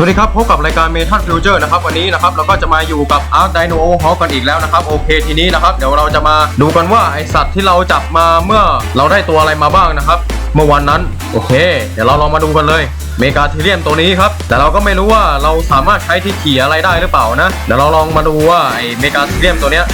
สวัสดีครับพบกับรายการเมทัลฟิวเจอร์นะครับวันนี้นะครับเราก็จะมาอยู่กับ Arc Dino h a l k กันอีกแล้วนะครับโอเคทีนี้นะครับเดี๋ยวเราจะมาดูกันว่าไอสัตว์ที่เราจับมาเมื่อเราได้ตัวอะไรมาบ้างนะครับ เมื่อวันนั้นโอเค เดี๋ยวเราลองมาดูกันเลยเมกาทีเรียมตัวนี้ครับ แต่เราก็ไม่รู้ว่าเราสามารถใช้ที่ขี่อะไรได้หรือเปล่านะเดี๋ยวเราลองมาดูว่าไอเมกาทีเรียมตัวเนี้ย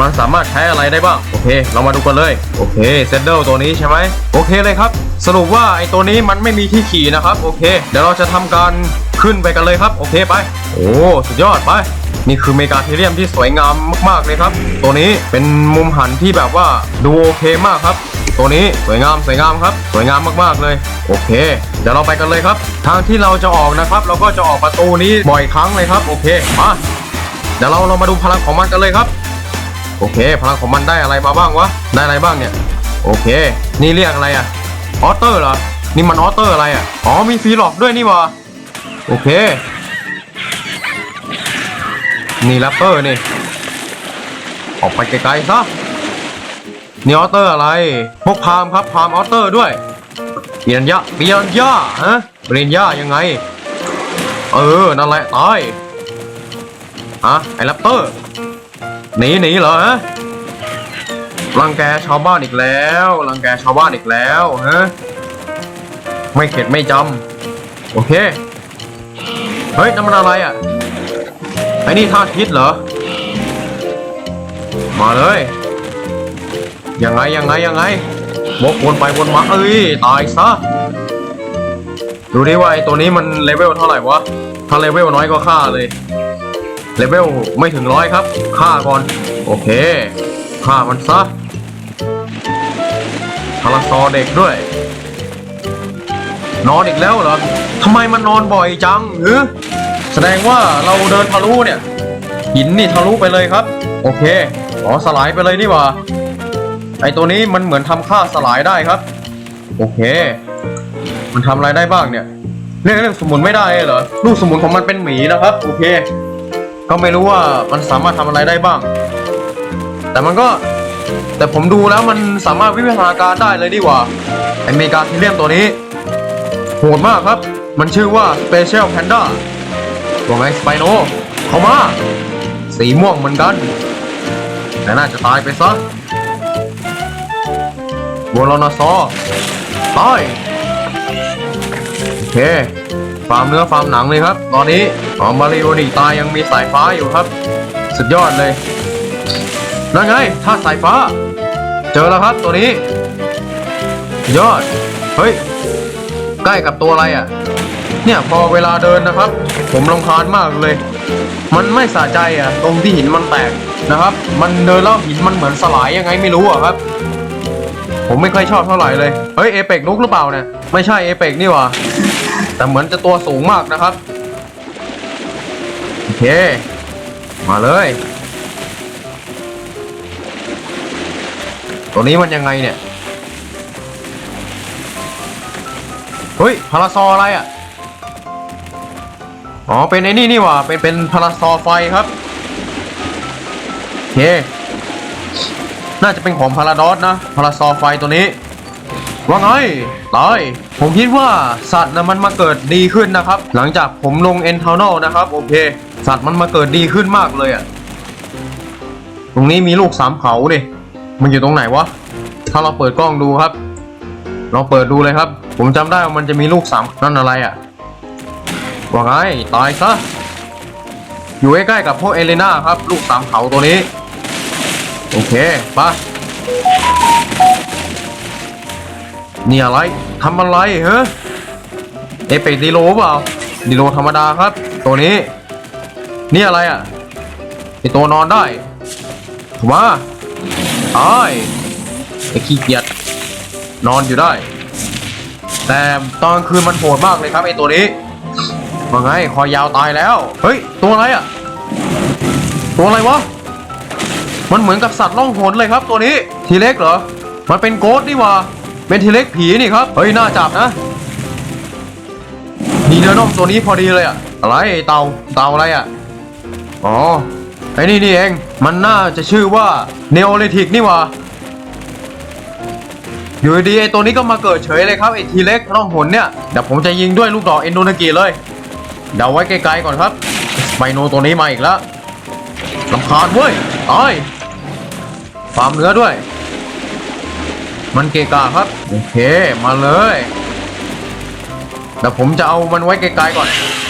มันสามารถใช้อะไรได้บ้าง โอเค เรามาดูกันเลย โอเคเซนเดลตัวนี้ใช่ไหมโอเคเลยครับ สรุปว่าไอตัวนี้มันไม่มีที่ขี่นะครับ โอเค เดี๋ยวเราจะทำการ ขึ้นไปกันเลยครับ โอเคไป โอ้สุดยอดไป นี่คือเมกาเทเรียมที่สวยงามมากๆเลยครับ ตัวนี้เป็นมุมหันที่แบบว่าดูโอเคมากครับ ตัวนี้สวยงามสวยงามครับ สวยงามมากๆเลย โอเค เดี๋ยวเราไปกันเลยครับ ทางที่เราจะออกนะครับ เราก็จะออกประตูนี้บ่อยครั้งเลยครับโอเคมาเดี๋ยวเราเรามาดูพลังของมันกันเลยครับ โอเค พลังของมันได้อะไรมาบ้างวะได้อะไรบ้างเนี่ยโอเค นี่เรียกอะไรอะออเตอร์เหรอนี่มันออเตอร์อะไรอะอ๋อมีฟีล็อกด้วยนี่วะ โอเค นี่แรปเปอร์นี่ ออกไปไกลๆซะนี่ออเตอร์อะไร พวกพามครับพามออเตอร์ด้วยเปียนยะเปียนยะฮะเปียนยะยังไง เออ นั่นแหละตายอะไอ้แรปเตอร์หนีหนีเหรอฮะรังแกชาวบ้านอีกแล้วรังแกชาวบ้านอีกแล้วฮะไม่เข็ดไม่จำโอเค เฮ้ยนั่นมันอะไรอะไอ้นี่ท่าทิศเหรอ มาเลย ยังไงยังไงยังไงวกวนไปวนมาเอ้ยตายซะ ดูดิว่าไอ้ตัวนี้มันเลเวลเท่าไหร่วะ ถ้าเลเวลน้อยก็ฆ่าเลย เลเวลไม่ถึงร้อยครับฆ่าก่อน โอเคฆ่ามันซะพาราซอเด็กด้วย นอนอีกแล้วเหรอ ทำไมมันนอนบ่อยจังหรือแสดงว่าเราเดินทะลุเนี่ย หินนี่ทะลุไปเลยครับ โอเคอ๋อสลายไปเลยนี่หว่าไอตัวนี้มันเหมือนทำค่าสลายได้ครับ โอเค มันทำอะไรได้บ้างเนี่ยเรื่องเรื่องสมุนไม่ได้เหรอลูกสมุนของมันเป็นหมีนะครับ โอเค ก็ไม่รู้ว่ามันสามารถทำอะไรได้บ้าง แต่มันก็ แต่ผมดูแล้วมันสามารถวิวัฒนาการได้เลยดีกว่าไอเมกาทีเรียมตัวนี้โหดมากครับ มันชื่อว่า Special Panda ว่าไงสไปโนเข้ามา สีม่วงเหมือนกัน แต่น่าจะตายไปซะวอลนาซอตายโอเคฟาร์มเนื้อฟาร์มหนังเลยครับ ตอนนี้อ๋อมาริโอนี่ตายยังมีสายฟ้าอยู่ครับ สุดยอดเลยนั่นไงท่าสายฟ้า เจอแล้วครับตัวนี้ ยอด เฮ้ย ใกล้กับตัวอะไรอะ เนี่ยพอเวลาเดินนะครับ ผมรำคาญมากเลย มันไม่สะใจอะ ตรงที่หินมันแตกนะครับ มันเดินแล้วหินมันเหมือนสลายยังไงไม่รู้อะครับ ผมไม่ค่อยชอบเท่าไหร่เลย เฮ้ยเอเปกลุกหรือเปล่าเนี่ย ไม่ใช่เอเปกนี่หว่า แต่เหมือนจะตัวสูงมากนะครับ โอเค มาเลย ตัวนี้มันยังไงเนี่ย เฮ้ยพาราซออะไรอะ อ๋อ เป็นไอ้นี่นี่ว่าเป็น เป็นพาราซอไฟครับโอเคน่าจะเป็นของพาราดอสนะพาราซอไฟตัวนี้ ว่าไงตายผมคิดว่าสัตว์นะมันมาเกิดดีขึ้นนะครับ หลังจากผมลงเอ็นทานอลนะครับ โอเค สัตว์มันมาเกิดดีขึ้นมากเลยอะ่ะ ตรงนี้มีลูกสามเขาดิมันอยู่ตรงไหนวะ ถ้าเราเปิดกล้องดูครับ เราเปิดดูเลยครับ ผมจำได้ว่ามันจะมีลูกสามนั่นอะไรอะ่ะ ว่าไงตายซะ อยู่ใกล้ๆกับพวกเอเลนาครับ ลูกสามเขาตัวนี้ โอเคไปะนี่อะไรทำอะไรเฮ้เอเปกดีโลเปล่าดีโลธรรมดาครับ ตัวนี้ นี่อะไรอะไอตัวนอนได้มาตายไอขี้เกียจนอนอยู่ได้ แต่ตอนคืนมันโหดมากเลยครับไอตัวนี้ ว่าไงคอยาวตายแล้ว เฮ้ย ตัวอะไรอะตัวอะไรวะ มันเหมือนกับสัตว์ล่องหนเลยครับตัวนี้ ทีเล็กเหรอ มันเป็นโกดนี่ว่าเป็นทีเล็กผีนี่ครับ เฮ้ย น่าจับนะมีเนื้อน่องตัวนี้พอดีเลยอะอะไรเตาเตาอะไรอะอ๋อ ไอ้นี่นี่เอง มันน่าจะชื่อว่าเนโอลิทิกนี่ว่าอยู่ดีไอ้ตัวนี้ก็มาเกิดเฉยเลยครับไอ้ทีเล็กร่องหนเนี่ยเดี๋ยวผมจะยิงด้วยลูกดอกเอนโดนากิเลย เดาไว้ไกลๆก่อนครับไปโนตัวนี้มาอีกแล้วลำคาญเว้ยตายฟาร์มเนื้อด้วย มันเกกะครับ โอเค มาเลยแต่ผมจะเอามันไว้ไกลๆก่อน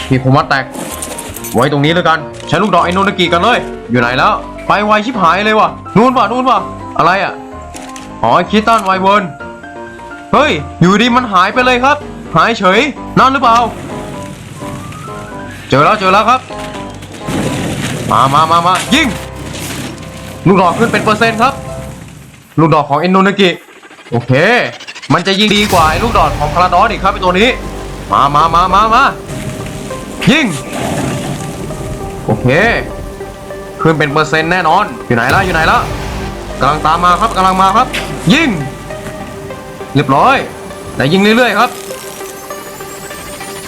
ที่ผมมาแตก ไว้ตรงนี้แล้วกัน ใช้ลูกดอกไอโนนากิกันเลย อยู่ไหนแล้ว ไปไวชิบหายเลยวะนู่นปะนู่นปะอะไรอะอ๋อคิตตันไวเวิร์นเฮ้ย อยู่ดีมันหายไปเลยครับ หายเฉยนั่นหรือเปล่า เจอแล้วเจอแล้วครับ มามามามายิงลูกดอกขึ้นเป็นเปอร์เซ็นต์ครับ ลูกดอกของเอนโนนากิโอเค มันจะยิงดีกว่าไอ้ลูกดอกของพาราดอสอีกครับไอตัวนี้ มามามามามายิงโอเคขึ้นเป็นเปอร์เซ็นต์แน่นอน อยู่ไหนล่ะอยู่ไหนล่ะกำลังตามมาครับกำลังมาครับ ยิงเรียบร้อย แต่ยิงเรื่อยๆครับ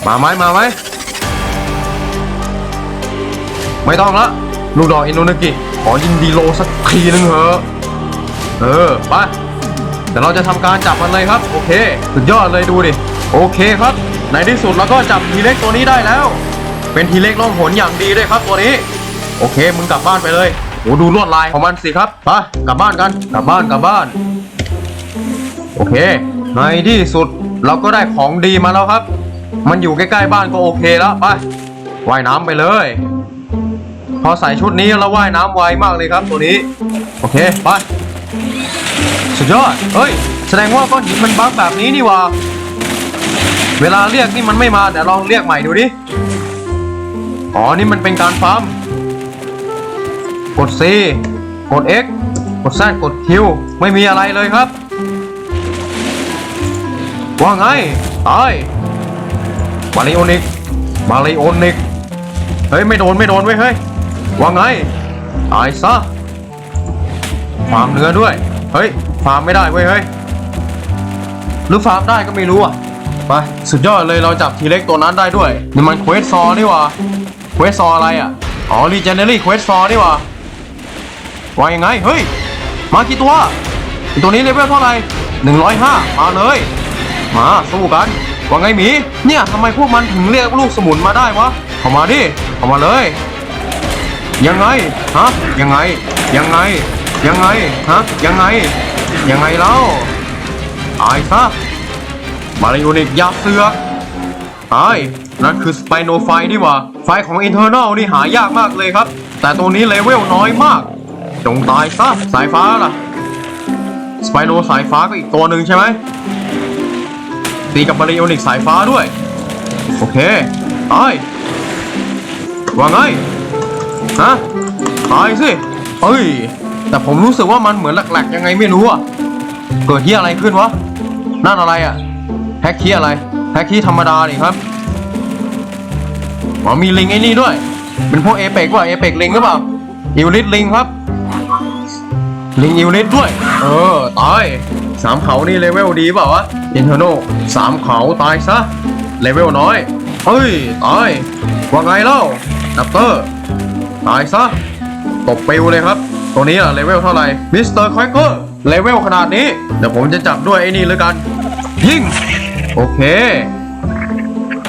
มาไหมมาไหม ไม่ต้องละลูกดอกอินโดนากิขอยิงดีโลสักทีนึงเถอะเออไปเดี๋ยวเราจะทำการจับมันเลยครับ โอเค สุดยอดเลยดูดิ โอเคครับ ในที่สุดเราก็จับทีเล็กตัวนี้ได้แล้ว เป็นทีเล็กล่องหนอย่างดีด้วยครับตัวนี้ โอเค มึงกลับบ้านไปเลยโอ้ดูลวดลายของมันสิครับไปกลับบ้านกัน กลับบ้านกลับบ้าน โอเค ในที่สุดเราก็ได้ของดีมาแล้วครับ มันอยู่ใกล้ๆบ้านก็โอเคแล้วไปว่ายน้ำไปเลย พอใส่ชุดนี้แล้วว่ายน้ำไวมากเลยครับตัวนี้ โอเค ไป สุดยอด เฮ้ย แสดงว่าก้อนหินมันบั๊กแบบนี้นี่ว่า เวลาเรียกนี่มันไม่มาเดี๋ยวลองเรียกใหม่ดูดิ อ๋อ นี่มันเป็นการฟาร์ม กด C กด X กด Z กด Q ไม่มีอะไรเลยครับ ว่าไงตายมาริโอนิก มาริโอนิก เฮ้ย ไม่โดน ไม่โดนเว้ยเฮ้ย ว่าไง ตายซะฟาร์มเนื้อด้วย เฮ้ยฟาร์มไม่ได้เว้ยเฮ้ย หรือฟาร์มได้ก็ไม่รู้อะ ไป สุดยอดเลยเราจับทีเล็กตัวนั้นได้ด้วยนี่มันเควสซอนี่หว่าเควสซออะไรอะ อ๋อรีเจเนอรี่เควสซอนี่หว่าว่ายังไง เฮ้ย มากี่ตัว ตัวนี้เลเวลเท่าไหร่หนึ่งร้อยห้ามาเลย มาสู้กันว่าไงหมี เนี่ยทำไมพวกมันถึงเรียกลูกสมุนมาได้วะเข้ามาดิเข้ามาเลย ยังไงฮะยังไง ยังไง ยังไงฮะยังไง ยังไงเล่าตายซะมาริโอนิกยาเสือกตายนั่นคือสไปโนไฟนี่หว่า ไฟของ Internal นี่หายากมากเลยครับ แต่ตัวนี้เลเวลน้อยมาก จงตายซะสายฟ้าล่ะ สไปโนสายฟ้าก็อีกตัวหนึ่งใช่ไหมตีกับมาริโอนิกสายฟ้าด้วย โอเคตายว่าไง ฮะตายสิเอ้ย แต่ผมรู้สึกว่ามันเหมือนแหลกๆ ยังไงไม่รู้อะ เกิดที่อะไรขึ้นวะ นั่นอะไรอะแฮกคีอะไรแฮกคีธรรมดานี่ครับอ๋อมีลิงไอ้นี่ด้วย เป็นพวกเอเปกว่าเอเปกลิงหรือเปล่า อิวลิสลิงครับ ลิงอิวลิสด้วย เออ ตาย สามเขานี่เลเวลดีเปล่าวะอินเทอร์โนสามเขาตายซะ เลเวลน้อย เฮ้ย ตาย ว่าไงเล่าดับเตอร์ ตายซะตกปิวเลยครับตัวนี้อะเลเวลเท่าไหร่มิสเตอร์คอยเกอร์เลเวลขนาดนี้ เดี๋ยวผมจะจับด้วยไอ้นี่เลยกัน ยิง โอเค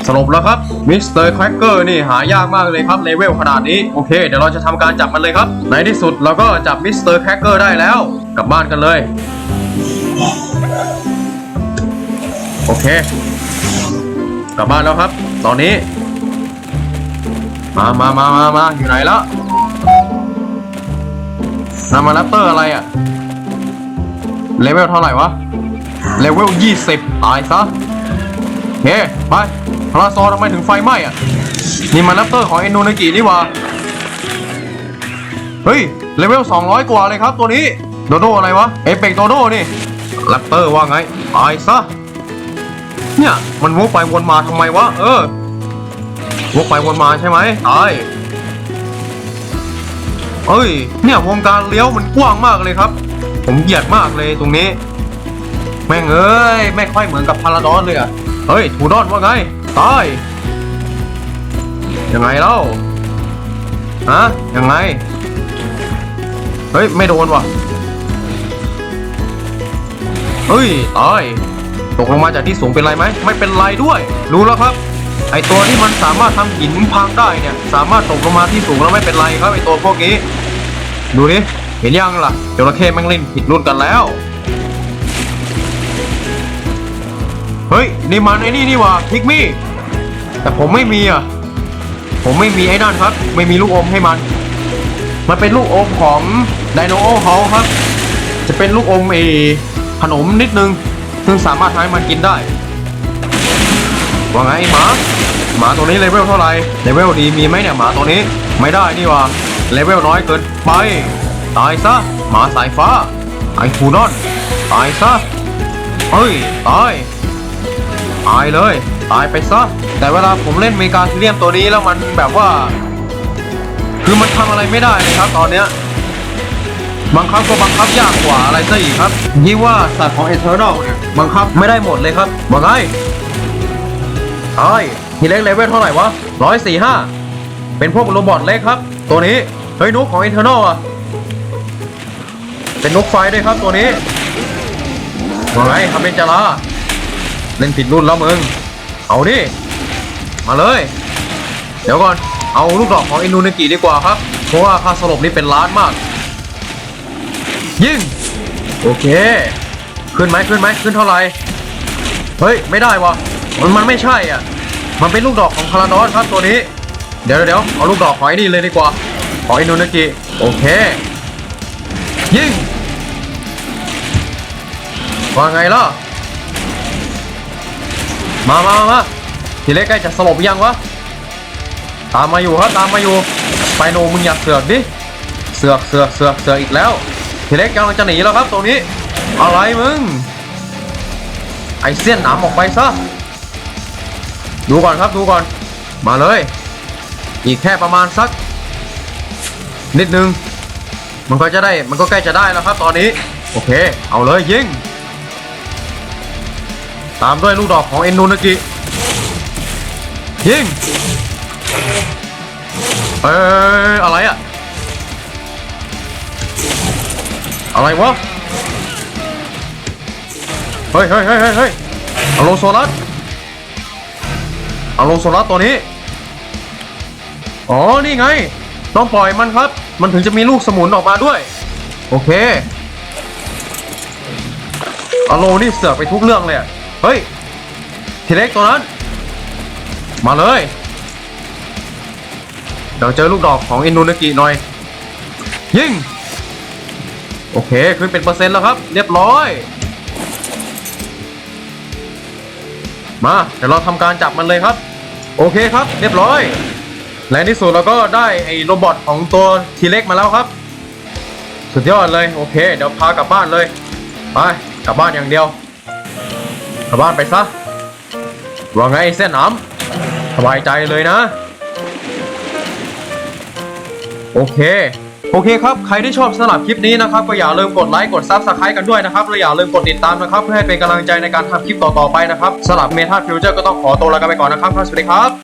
สรุปแล้วครับมิสเตอร์ครกเกอร์นี่หายากมากเลยครับเลเวลขนาดนี้ โอเค เดี๋ยวเราจะทำการจับมันเลยครับ ในที่สุดเราก็จับมิสเตอร์ครกเกอร์ได้แล้ว กลับบ้านกันเลย โอเค กลับบ้านแล้วครับ ตอนนี้ มามามามามาอยู่ไหนแล้วนามาแรปเตอร์อะไรอะเลเวลเท่าไหร่วะ เลเวล20ตายซะโอเคไปพราซอทำไมถึงไฟไหม้อะนี่มันแรปเตอร์ของเอนโนนากินี่ว่าเฮ้ย เลเวล200กว่าเลยครับตัวนี้ โดโดอะไรวะ เอเปกโดโดนี่แรปเตอร์ว่าไงตายซะเนี่ย มันวกไปวนมาทำไมวะ เออ วกไปวนมาใช่ไหมตายเอ้ย เนี่ยวงการเลี้ยวมันกว้างมากเลยครับ ผมเกลียดมากเลยตรงนี้ แม่งเอ้ย ไม่ค่อยเหมือนกับพาราดอนเลยอะเฮ้ยทูดอนว่าไงตายยังไงเล่าฮะยังไง เฮ้ย ไม่โดนว่ะเฮ้ยตายตกลงมาจากที่สูงเป็นไรไหม ไม่เป็นไรด้วย รู้แล้วครับ ไอตัวที่มันสามารถทำหินพังได้เนี่ย สามารถตกลงมาที่สูงแล้วไม่เป็นไรครับไอตัวพวกนี้ ดูดิเห็นยังล่ะจระเข้แม่งเล่นผิดรุ่นกันแล้ว เฮ้ยนี่มันไอ้นี่นี่ว่าพิกมี่แต่ผมไม่มีอะผมไม่มีไอ้นั่นครับ ไม่มีลูกอมให้มัน มันเป็นลูกอมของไดโนโอเฮาครับ จะเป็นลูกอมเอขนมนิดนึง ซึ่งสามารถทำให้มันกินได้ ว่าไงหมาหมาตัวนี้เลเวลเท่าไหร่เลเวลดีมีไหมเนี่ยหมาตัวนี้ ไม่ได้นี่หว่าเลเวลน้อยเกินไป ตายซะหมาสายฟ้า ไอคูนอน ตายซะเฮ้ยตายตายเลย ตายไปซะ แต่เวลาผมเล่นเมกาซิเลียมตัวนี้แล้วมันแบบว่า คือมันทำอะไรไม่ได้เลยครับตอนเนี้ยบังคับก็บังคับยากกว่าอะไรซะอีกครับยิ่งว่าสัตว์ของเอเทอร์นอลเนี่ยบังคับไม่ได้หมดเลยครับว่าไง ไอ้ทีเล็กเลเวลเท่าไหร่วะร้อยสี่ห้าเป็นพวกโรบอทเล็กครับ ตัวนี้ เฮ้ยนกของเอเทอร์นอลอะเป็นนกไฟด้วยครับตัวนี้ว่าไงทำเป็นจาราเล่นผิดรุ่นแล้วมึง เอาดิ มาเลย เดี๋ยวก่อน เอาลูกดอกของอินูเนกิดีกว่าครับ เพราะว่าค่าสลบนี่เป็นล้านมาก ยิง โอเค ขึ้นไหมขึ้นไหมขึ้นเท่าไหร่ เฮ้ย ไม่ได้วะ มันมันไม่ใช่อะ มันเป็นลูกดอกของคาราดอนครับตัวนี้ เดี๋ยวเดี๋ยวเอาลูกดอกของไอ้นี่เลยดีกว่า ขออินูเนกิโอเค ยิง ว่าไงล่ะ มามามาทีเล็กใกล้จะสลบยังวะ ตามมาอยู่ครับตามมาอยู่ ไปโนมึงอยากเสือกดิ เสือกเสือกเสือกเสือกอีกแล้ว ทีเล็กกำลังจะหนีแล้วครับตัวนี้ อะไรมึง ไอเสี้ยนหนามออกไปซะ ดูก่อนครับดูก่อน มาเลย อีกแค่ประมาณสัก นิดนึง มันก็จะได้มันก็ใกล้จะได้แล้วครับ ตอนนี้ โอเค เอาเลยยิง ตามด้วยลูกดอกของเอ็นโนนากิยิงเอ้ยอะไรอะอะไรวะ เฮ้ยเฮ้ยเฮ้ยเฮ้ยเฮ้ยเอาลโซลัส เอาลงโซลัสตัวนี้ อ๋อ นี่ไง ต้องปล่อยมันครับ มันถึงจะมีลูกสมุนออกมาด้วย โอเคอาโลนี่เสือกไปทุกเรื่องเลย เฮ้ย ทีเล็กตัวนั้น มาเลย เดี๋ยวเจอลูกดอกของอินโดนกิหน่อย ยิง โอเค ขึ้นเป็นเปอร์เซ็นต์แล้วครับ เรียบร้อย มาเดี๋ยวเราทำการจับมันเลยครับ โอเคครับเรียบร้อย และที่สุดเราก็ได้ไอ้โรบอทของตัวทีเล็กมาแล้วครับ สุดยอดเลยโอเค เดี๋ยวพากลับบ้านเลยไปกลับบ้านอย่างเดียวกลับบ้านไปซะว่าไงเส้นนามสบายใจเลยนะ โอเค โอเคครับ ใครที่ชอบสำหรับคลิปนี้นะครับ ก็อย่าลืมกดไลค์ กดซับสไครต์กันด้วยนะครับและอย่าลืมกดติดตามนะครับ เพื่อให้เป็นกำลังใจในการทำคลิปต่อๆไปนะครับสำหรับเมทัลฟิวเจอร์ก็ต้องขอตัวลากันไปก่อนนะครับ สวัสดีครับ